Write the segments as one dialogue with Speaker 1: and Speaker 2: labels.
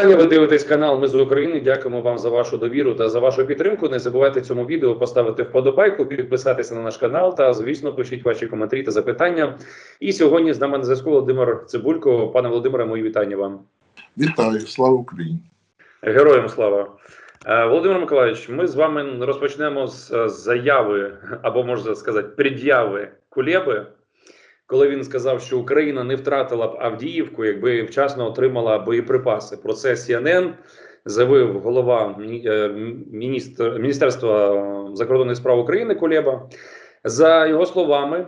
Speaker 1: Вітання, ви дивитесь канал Ми з України. Дякуємо вам за вашу довіру та за вашу підтримку. Не забувайте цьому відео поставити вподобайку, підписатися на наш канал та, звісно, пишіть ваші коментарі та запитання. І сьогодні з нами на зв'язку Володимир Цибулько. Пане Володимире, мої вітання вам.
Speaker 2: Вітаю, слава Україні!
Speaker 1: Героям слава. Е, Володимир Миколаївич, ми з вами розпочнемо з е, заяви або можна сказати пред'яви Кулеби, коли він сказав, що Україна не втратила б Авдіївку, якби вчасно отримала боєприпаси. Про це CNN заявив голова е, міністр Міністерства закордонних справ України Кулеба. За його словами,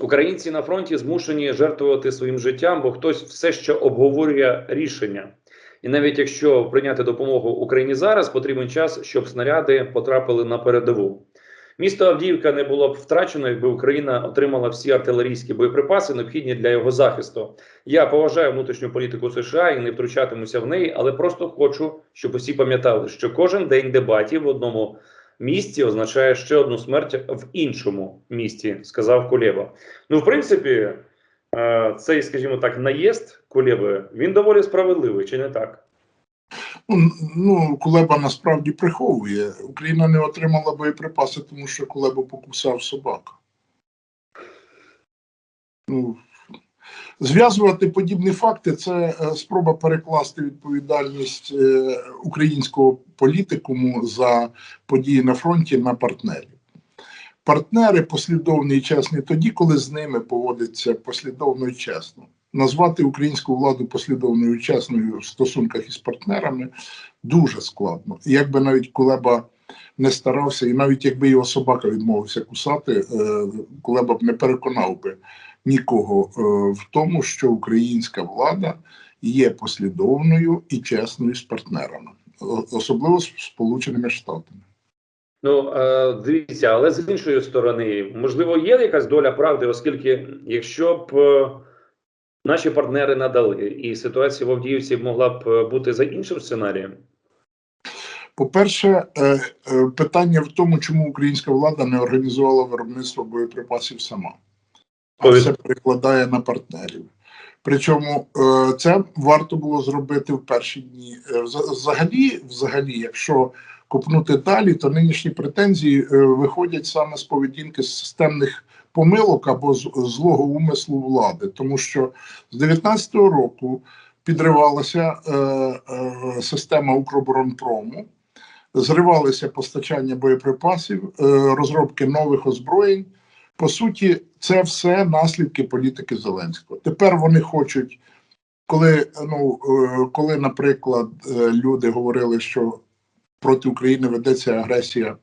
Speaker 1: українці на фронті змушені жертвувати своїм життям, бо хтось все ще обговорює рішення. І навіть якщо прийняти допомогу Україні зараз, потрібен час, щоб снаряди потрапили на передову. Місто Авдіївка не було б втрачено, якби Україна отримала всі артилерійські боєприпаси, необхідні для його захисту. Я поважаю внутрішню політику США і не втручатимуся в неї, але просто хочу, щоб усі пам'ятали, що кожен день дебатів в одному місті означає ще одну смерть в іншому місті, сказав Кулєба. Ну, в принципі, е, цей, скажімо так, наїзд Кулєби, він доволі справедливий, чи не так?
Speaker 2: Ну, ну, Кулеба насправді приховує. Україна не отримала боєприпаси, тому що Кулебу покусав собака. Ну, зв'язувати подібні факти це е, спроба перекласти відповідальність е, українського політикуму за події на фронті на партнерів. Партнери послідовні і чесні тоді, коли з ними поводиться послідовно і чесно. Назвати українську владу послідовною і чесною в стосунках із партнерами дуже складно. Якби навіть Кулеба не старався, і навіть якби його собака відмовився кусати, е, Кулеба б не переконав би нікого е, в тому, що українська влада є послідовною і чесною з партнерами, особливо з Сполученими Штатами.
Speaker 1: Ну е, дивіться, але з іншої сторони, можливо, є якась доля правди, оскільки якщо б наші партнери надали, і ситуація в Авдіївці могла б е, бути за іншим сценарієм.
Speaker 2: По-перше, е, е, питання в тому, чому українська влада не організувала виробництво боєприпасів сама, а все перекладає на партнерів. Причому це варто було зробити в перші дні. Взагалі, взагалі, якщо копнути далі, то нинішні претензії виходять саме з поведінки системних помилок або злого умислу влади, тому що з 19-го року підривалася е, е, система Укроборонпрому, зривалися постачання боєприпасів, е, розробки нових озброєнь. По суті, це все наслідки політики Зеленського. Тепер вони хочуть, коли, ну, е, коли, наприклад, е, люди говорили, що проти України ведеться агресія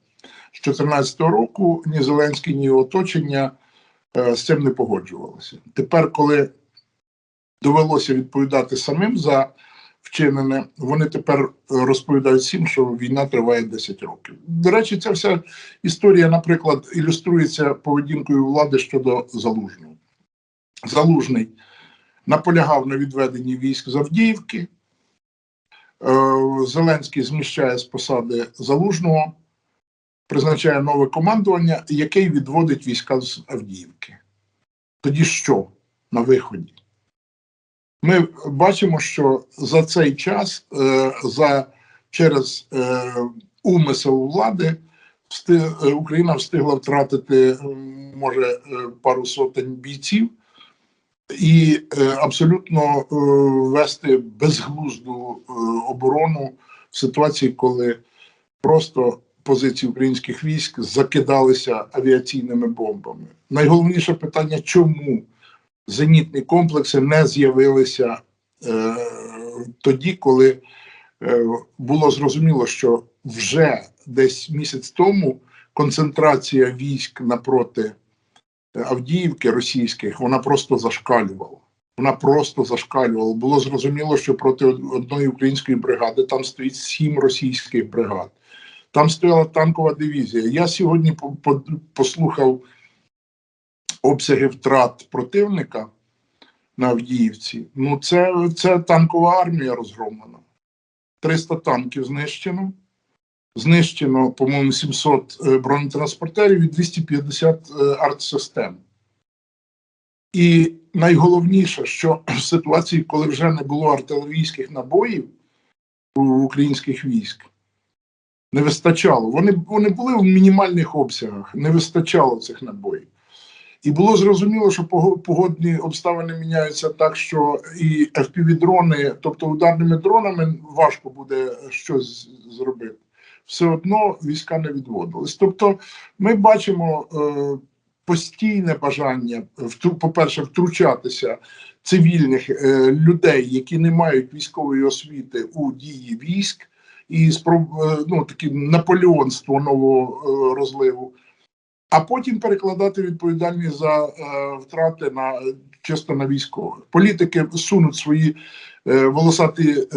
Speaker 2: з 2014 року, ні Зеленський, ні оточення з цим не погоджувалися. Тепер, коли довелося відповідати самим за вчинене, вони тепер е, розповідають всім, що війна триває 10 років. До речі, ця вся історія, наприклад, ілюструється поведінкою влади щодо залужного. Залужний наполягав на відведенні військ з Авдіївки. Е, Зеленський зміщає з посади залужного, призначає нове командування, яке відводить війська з Авдіївки. Тоді що на виході? Ми бачимо, що за цей час, е, за через е, умисел влади, е, Україна встигла втратити може пару сотень бійців і абсолютно вести безглузду оборону в ситуації, коли просто позиції українських військ закидалися авіаційними бомбами. Найголовніше питання, чому зенітні комплекси не з'явилися е, тоді, коли е, було зрозуміло, що вже десь місяць тому концентрація військ напроти Авдіївки російських вона просто зашкалювала. Вона просто зашкалювала. Було зрозуміло, що проти одної української бригади там стоїть сім російських бригад. Там стояла танкова дивізія. Я сьогодні по- по- послухав обсяги втрат противника на Авдіївці. Ну, це, це танкова армія розгромлена. 300 танків знищено. Знищено, по-моєму, 700 е, бронетранспортерів і 250 е, артсистем. І найголовніше, що в ситуації, коли вже не було артилерійських набоїв, у українських військ. Не вистачало. Вони, вони були в мінімальних обсягах, не вистачало цих набоїв. І було зрозуміло, що пого- погодні обставини міняються так, що і FPV-дрони, тобто ударними дронами, важко буде щось зробити. Все одно війська не відводились. Тобто, ми бачимо е, постійне бажання, по-перше, втручатися цивільних е, людей, які не мають військової освіти у дії військ, і спроб, е, ну, таке наполеонство нового е, розливу а потім перекладати відповідальність за е, втрати на чисто на військових. Політики сунуть свої волосаті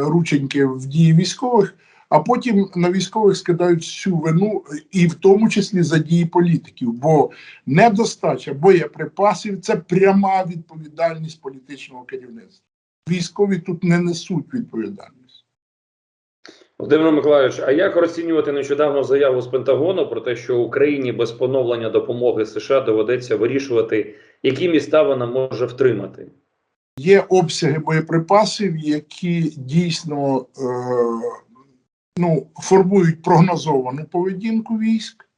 Speaker 2: рученьки в дії військових, а потім на військових скидають всю вину, і в тому числі за дії політиків. Бо недостача боєприпасів це пряма відповідальність політичного керівництва. Військові тут не несуть відповідальність.
Speaker 1: Володимир Миколаївич, а як розцінювати нещодавно заяву з Пентагону про те, що Україні без поновлення допомоги США доведеться вирішувати, які міста вона може втримати?
Speaker 2: Є обсяги боєприпасів, які дійсно е, ну, формують прогнозовану поведінку військ.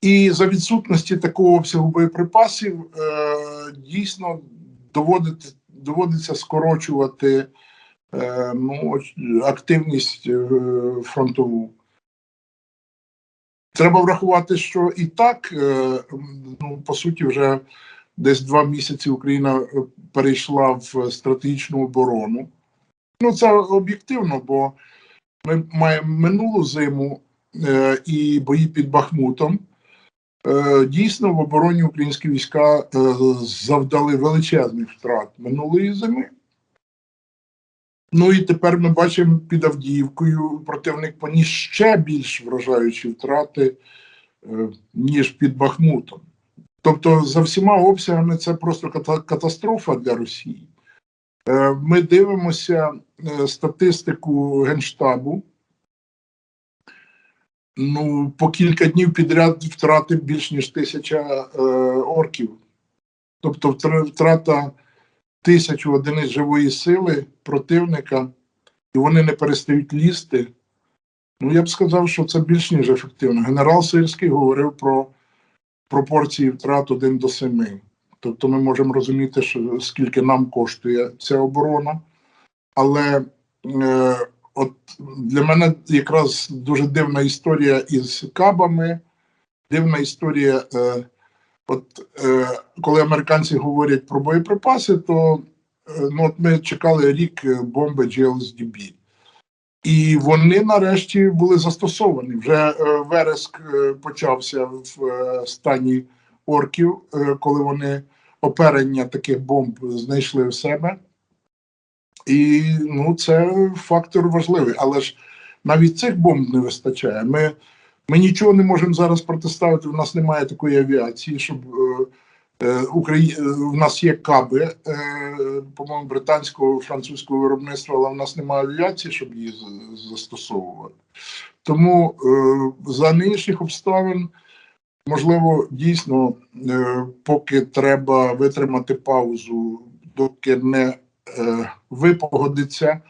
Speaker 2: І за відсутності такого обсягу боєприпасів е, дійсно доводить, доводиться скорочувати ну, активність е, фронтову. Треба врахувати, що і так, е, ну, по суті, вже десь два місяці Україна е, перейшла в стратегічну оборону. Ну, це об'єктивно, бо ми маємо минулу зиму е, і бої під Бахмутом. Е, дійсно, в обороні українські війська е, завдали величезних втрат минулої зими. Ну і тепер ми бачимо під Авдіївкою противник поніс ще більш вражаючі втрати, е, ніж під Бахмутом. Тобто, за всіма обсягами це просто катастрофа для Росії. Е, Ми дивимося е, статистику Генштабу. Ну, по кілька днів підряд втратив більш ніж тисяча орків. Тобто втрата тисячу одиниць живої сили противника, і вони не перестають лізти. Ну, я б сказав, що це більш ніж ефективно. Генерал Сирський говорив про пропорції втрат 1 до 7. Тобто ми можемо розуміти, що скільки нам коштує ця оборона. Але е, от для мене якраз дуже дивна історія із кабами, дивна історія. Е, от е, коли американці говорять про боєприпаси, то е, ну, от ми чекали рік е, бомби GLSDB. І вони нарешті були застосовані. Вже е, вереск е, почався в е, стані орків, е, коли вони оперення таких бомб знайшли в себе. І ну, це фактор важливий. Але ж навіть цих бомб не вистачає. Ми, ми нічого не можемо зараз протиставити. У нас немає такої авіації, щоб е, е, Украї... е, у нас є каби, по-моєму, британського французького виробництва, але в нас немає авіації, щоб її застосовувати. Тому за нинішніх обставин, можливо, дійсно, поки треба витримати паузу, доки не випогодиться,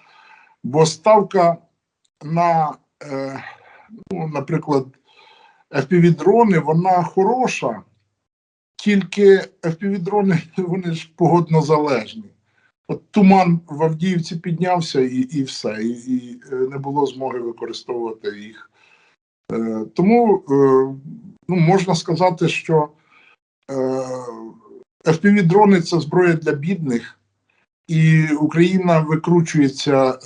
Speaker 2: бо ставка на, ну, наприклад, FPV-дрони, вона хороша, тільки FPV-дрони, вони ж погодно залежні. От туман в Авдіївці піднявся і, і все, і, і е, не було змоги використовувати їх. Е, тому е, ну, можна сказати, що е, FPV-дрони це зброя для бідних, і Україна викручується е,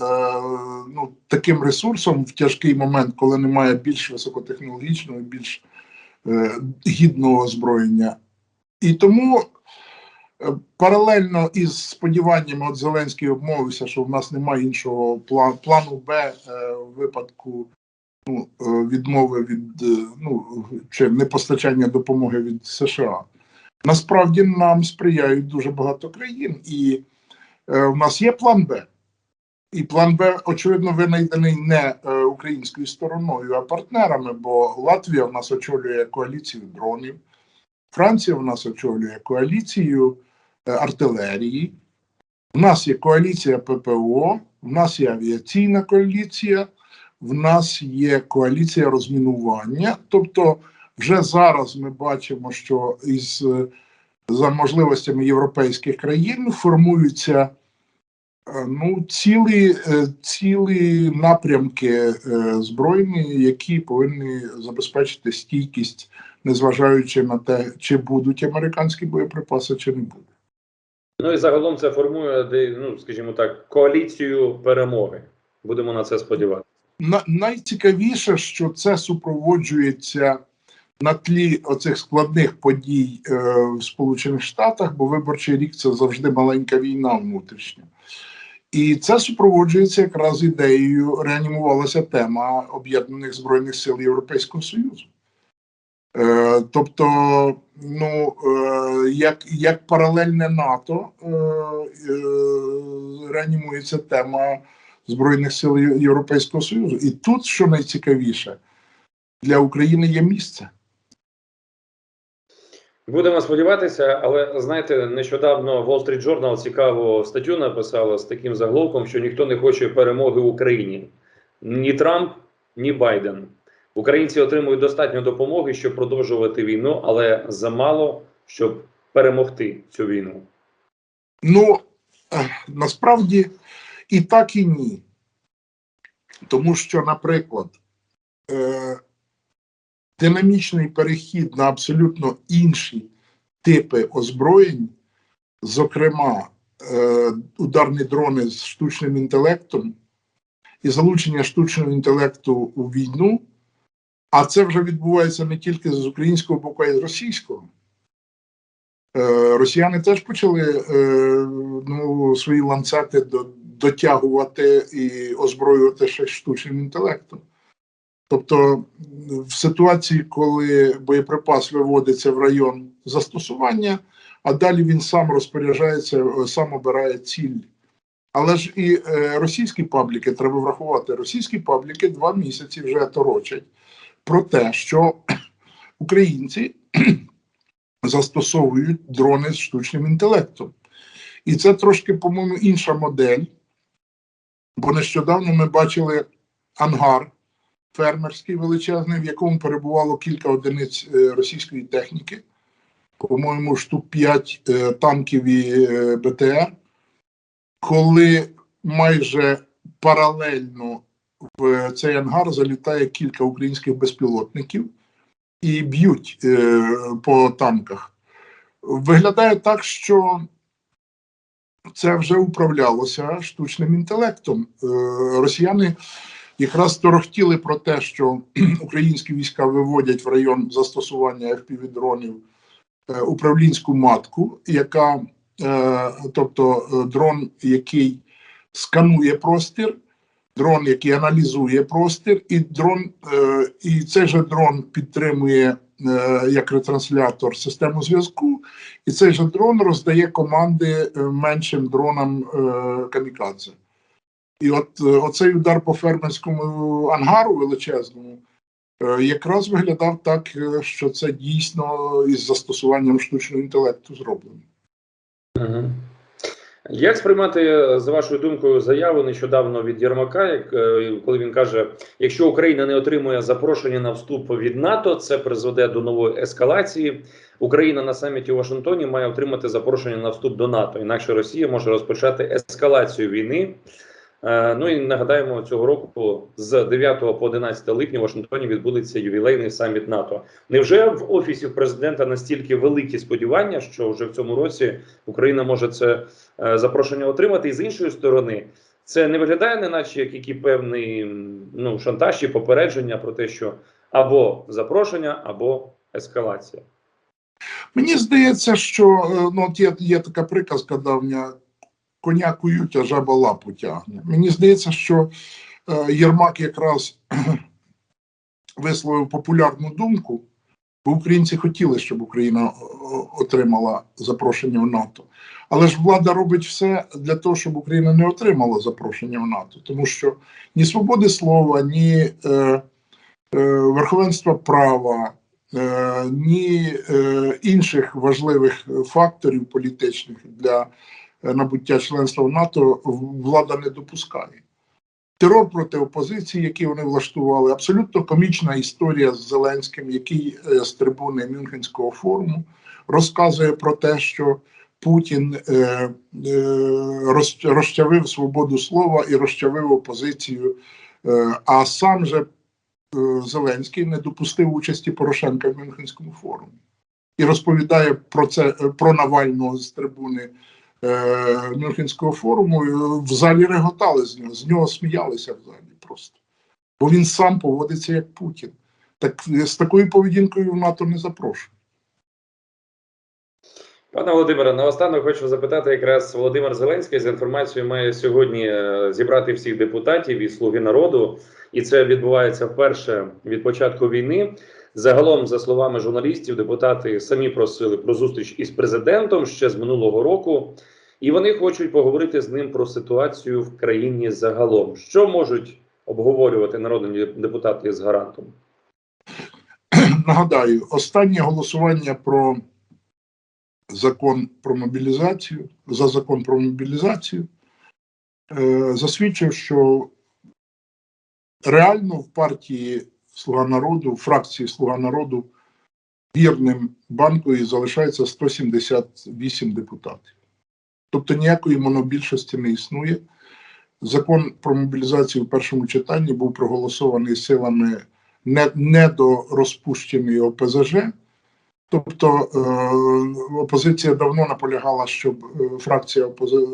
Speaker 2: таким ресурсом в тяжкий момент, коли немає більш високотехнологічного, більш е, гідного озброєння. І тому е, паралельно із сподіваннями, от Зеленський обмовився, що в нас немає іншого плану, плану Б е, в випадку ну, е, відмови від ну, чи непостачання допомоги від США. Насправді нам сприяють дуже багато країн, і е, в нас є план Б. І план Б, очевидно, винайдений не е, українською стороною, а партнерами, бо Латвія в нас очолює коаліцію дронів, Франція в нас очолює коаліцію е, артилерії, у нас є коаліція ППО, в нас є авіаційна коаліція, в нас є коаліція розмінування. Тобто, вже зараз ми бачимо, що із е, за можливостями європейських країн формуються ну, цілі, е, цілі напрямки е, збройні, які повинні забезпечити стійкість, незважаючи на те, чи будуть американські боєприпаси, чи не будуть.
Speaker 1: Ну і загалом це формує, ну скажімо так, коаліцію перемоги. Будемо на це сподіватися.
Speaker 2: На, найцікавіше, що це супроводжується на тлі оцих складних подій е, в Сполучених Штатах, бо виборчий рік це завжди маленька війна внутрішня. І це супроводжується якраз ідеєю, реанімувалася тема Об'єднаних Збройних сил Європейського Союзу. Е, тобто, ну, е, як, як паралельне НАТО е, е, реанімується тема Збройних сил Європейського Союзу. І тут, що найцікавіше, для України є місце.
Speaker 1: Будемо сподіватися, але знаєте, нещодавно Wall Street Journal цікаву статтю написала з таким заголовком, що ніхто не хоче перемоги Україні. Ні Трамп, ні Байден. Українці отримують достатньо допомоги, щоб продовжувати війну, але замало, щоб перемогти цю війну.
Speaker 2: Ну, насправді і так, і ні. Тому що, наприклад, е, динамічний перехід на абсолютно інші типи озброєнь, зокрема, е, ударні дрони з штучним інтелектом і залучення штучного інтелекту у війну, а це вже відбувається не тільки з українського боку, а й з російського. Е, Росіяни теж почали е, ну, свої ланцети до, дотягувати і озброювати ще штучним інтелектом. Тобто, в ситуації, коли боєприпас виводиться в район застосування, а далі він сам розпоряджається, е, сам обирає ціль. Але ж і е, російські пабліки треба врахувати. Російські пабліки два місяці вже торочать про те, що українці застосовують дрони з штучним інтелектом. І це трошки, по-моєму, інша модель. Бо нещодавно ми бачили ангар фермерський величезний, в якому перебувало кілька одиниць е, російської техніки, по-моєму, штук 5 е, танків і е, БТР, коли майже паралельно в цей ангар залітає кілька українських безпілотників і б'ють по танках. Виглядає так, що це вже управлялося штучним інтелектом. Росіяни якраз торохтіли про те, що українські війська виводять в район застосування FPV-дронів е, управлінську матку, яка, е, тобто е, дрон, який сканує простір, дрон, який аналізує простір, і дрон, і цей же дрон підтримує як ретранслятор систему зв'язку, і цей же дрон роздає команди меншим дронам камікадзе. І от е, оцей удар по фермерському ангару величезному е, якраз виглядав так, е, що це дійсно із застосуванням штучного інтелекту зроблено.
Speaker 1: Угу. Як сприймати, за вашою думкою, заяву нещодавно від Єрмака, як, коли він каже, якщо Україна не отримує запрошення на вступ від НАТО, це призведе до нової ескалації. Україна на саміті у Вашингтоні має отримати запрошення на вступ до НАТО, інакше Росія може розпочати ескалацію війни. Е, Ну і нагадаємо, цього року з 9 по 11 липня в Вашингтоні відбудеться ювілейний саміт НАТО. Невже в офісі президента настільки великі сподівання, що вже в цьому році Україна може це е, запрошення отримати? І з іншої сторони, це не виглядає, неначе як який певний ну шантаж чи попередження про те, що або запрошення, або ескалація.
Speaker 2: Мені здається, що е, ну, є, є така приказка давня: коня кують, а жаба лапу тягне. Мені здається, що е, Єрмак якраз висловив популярну думку, бо українці хотіли, щоб Україна е, отримала запрошення в НАТО. Але ж влада робить все для того, щоб Україна не отримала запрошення в НАТО, тому що ні свободи слова, ні е, е, верховенства права, е, ні е, інших важливих факторів політичних для набуття членства в НАТО влада не допускає. Терор проти опозиції, який вони влаштували, абсолютно комічна історія з Зеленським, який е, з трибуни Мюнхенського форуму розказує про те, що Путін е, е, роз- розчавив свободу слова і розчавив опозицію. Е, а сам же е, Зеленський не допустив участі Порошенка в Мюнхенському форумі і розповідає про це е, про Навального з трибуни е, Мюнхенського форуму. В залі реготали з нього, з нього сміялися в залі просто. Бо він сам поводиться як Путін. Так е, з такою поведінкою в НАТО не запрошує.
Speaker 1: Пане Володимире, наостанок хочу запитати, якраз Володимир Зеленський з інформацією має сьогодні е, зібрати всіх депутатів і слуги народу, і це відбувається вперше від початку війни. Загалом, за словами журналістів, депутати самі просили про зустріч із президентом ще з минулого року, і вони хочуть поговорити з ним про ситуацію в країні загалом. Що можуть обговорювати народні депутати з гарантом?
Speaker 2: Нагадаю, останнє голосування про закон про мобілізацію, за закон про мобілізацію, е, засвідчив, що реально в партії Слуга народу, в фракції Слуга народу вірним банкою залишається 178 депутатів. Тобто ніякої монобільшості не існує. Закон про мобілізацію в першому читанні був проголосований силами не, не до розпущеної ОПЗЖ. Тобто е, опозиція давно наполягала, щоб е, фракція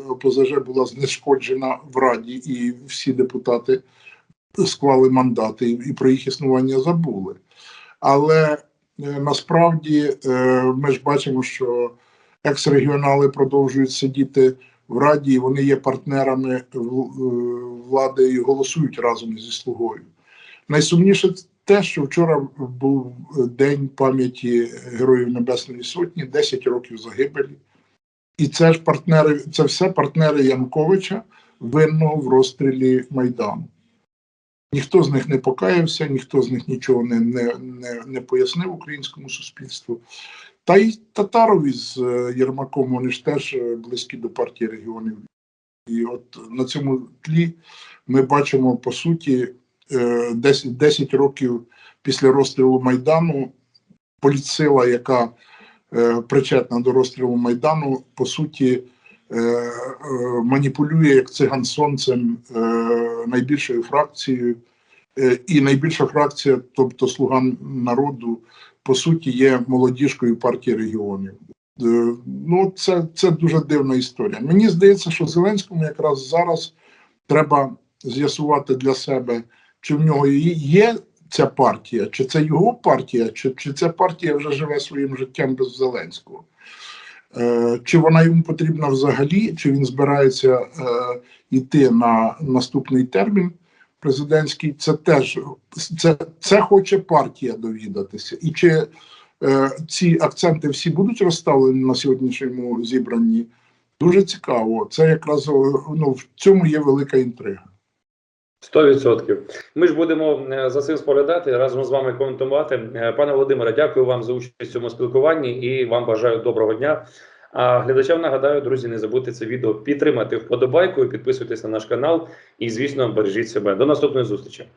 Speaker 2: ОПЗЖ була знешкоджена в Раді, і всі депутати склали мандати і, про їх існування забули. Але е, насправді ми ж бачимо, що екс-регіонали продовжують сидіти в Раді, і вони є партнерами е, влади і голосують разом зі слугою. Найсумніше те, що вчора був день пам'яті Героїв Небесної Сотні, 10 років загибелі. І це ж партнери, це все партнери Януковича, винного в розстрілі Майдану. Ніхто з них не покаявся, ніхто з них нічого не, не, не, не пояснив українському суспільству. Та й татарові з е, Єрмаком вони ж теж е, близькі до партії регіонів. І от на цьому тлі ми бачимо по суті е, 10, 10 років після розстрілу Майдану політсила, яка причетна до розстрілу Майдану, по суті, маніпулює як циган сонцем найбільшою фракцією. І найбільша фракція, тобто Слуга народу, по суті, є молодіжкою партії регіонів. Е, Ну, це, це дуже дивна історія. Мені здається, що Зеленському якраз зараз треба з'ясувати для себе, чи в нього є- ця партія, чи це його партія, чи, чи ця партія вже живе своїм життям без Зеленського. Е, чи вона йому потрібна взагалі, чи він збирається е, йти на наступний термін президентський, це теж це, це хоче партія довідатися. І чи е, ці акценти всі будуть розставлені на сьогоднішньому зібранні? Дуже цікаво. Це якраз ну, в цьому є велика інтрига.
Speaker 1: 100%. Ми ж будемо е, за цим споглядати разом з вами коментувати. Е, Пане Володимире, дякую вам за участь в цьому спілкуванні і вам бажаю доброго дня. А глядачам нагадаю, друзі, не забудьте це відео підтримати вподобайкою, підписуйтесь на наш канал і, звісно, бережіть себе. До наступної зустрічі.